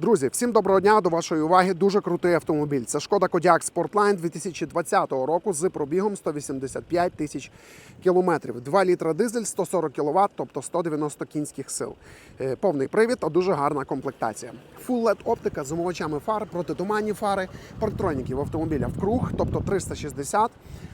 Друзі, всім доброго дня до вашої уваги. Дуже крутий автомобіль. Це шкода Кодіак Sportline 2020 року з пробігом 185 тисяч кілометрів. 2 літра дизель, 140 кВт, тобто 190 кінських сил. Е, Повний привід та дуже гарна комплектація. Full LED оптика з омивачами фар, протитуманні фари, парктроніки в автомобіля в круг, тобто 360.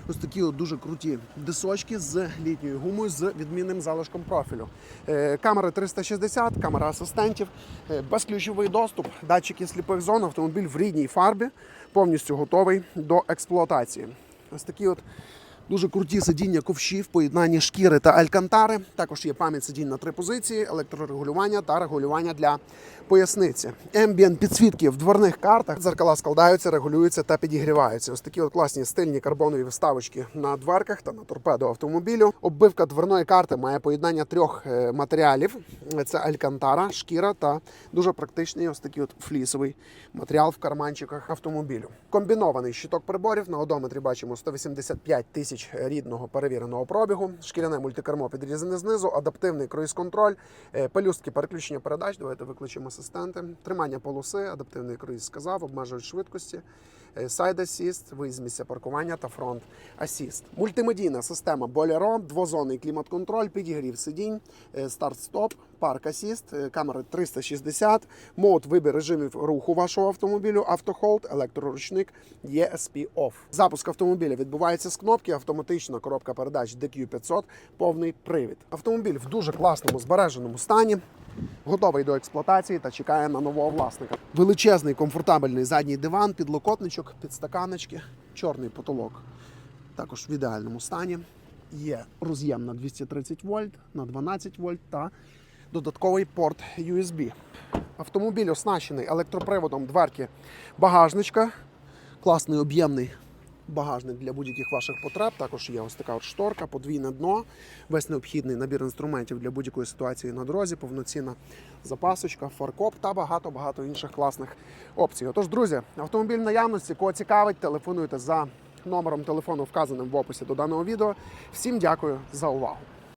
Ось такі от дуже круті дисочки з літньою гумою з відмінним залишком профілю. Е, Камери 360, камера асистентів, е, безключовий доступ, датчики сліпих зон, автомобіль в рідній фарбі, повністю готовий до експлуатації. Ось такі от Дуже круті сидіння ковші в поєднанні шкіри та алькантари. Також є пам'ять сидінь на три позиції, електрорегулювання та регулювання для поясниці. Ембієнт підсвітки в дверних картах. Дзеркала складаються, регулюються та підігріваються. Ось такі от класні стильні карбонові вставочки на дверках та на торпедо автомобілю. Оббивка дверної карти має поєднання трьох е, матеріалів: це алькантара, шкіра та дуже практичний ось такий от флісовий матеріал в карманчиках автомобілю. Комбінований щиток приборів на одометрі бачимо 185 тисяч рідного перевіреного пробігу, шкіряне мультикермо підрізане знизу, адаптивний круїз-контроль, е, пелюстки переключення передач. Давайте виключимо асистенти, тримання полоси, адаптивний круїз сказав, обмежують швидкості. е, Side Assist, виїзд місця паркування та фронт Assist. Мультимедійна система Bolero, двозонний клімат-контроль, підігрів сидінь, е, старт-стоп, парк е, камери 360, мод вибір режимів руху вашого автомобілю, автохолд, електроручник, ESP Off. Запуск автомобіля відбувається з кнопки, автоматична коробка передач DQ500, повний привід. Автомобіль в дуже класному збереженому стані. Готовий до експлуатації та чекає на нового власника. Величезний комфортабельний задній диван, підлокотничок, підстаканочки, чорний потолок. Також в ідеальному стані. Є роз'єм на 230 вольт, на 12 вольт та додатковий порт USB. Автомобіль оснащений електроприводом дверки багажничка, класний об'ємний багажник для будь-яких ваших потреб. Також є ось така от шторка, подвійне дно, весь необхідний набір інструментів для будь-якої ситуації на дорозі, повноцінна запасочка, фаркоп та багато-багато інших класних опцій. Отож, друзі, автомобіль в наявності, кого цікавить, телефонуйте за номером телефону, вказаним в описі до даного відео. Всім дякую за увагу.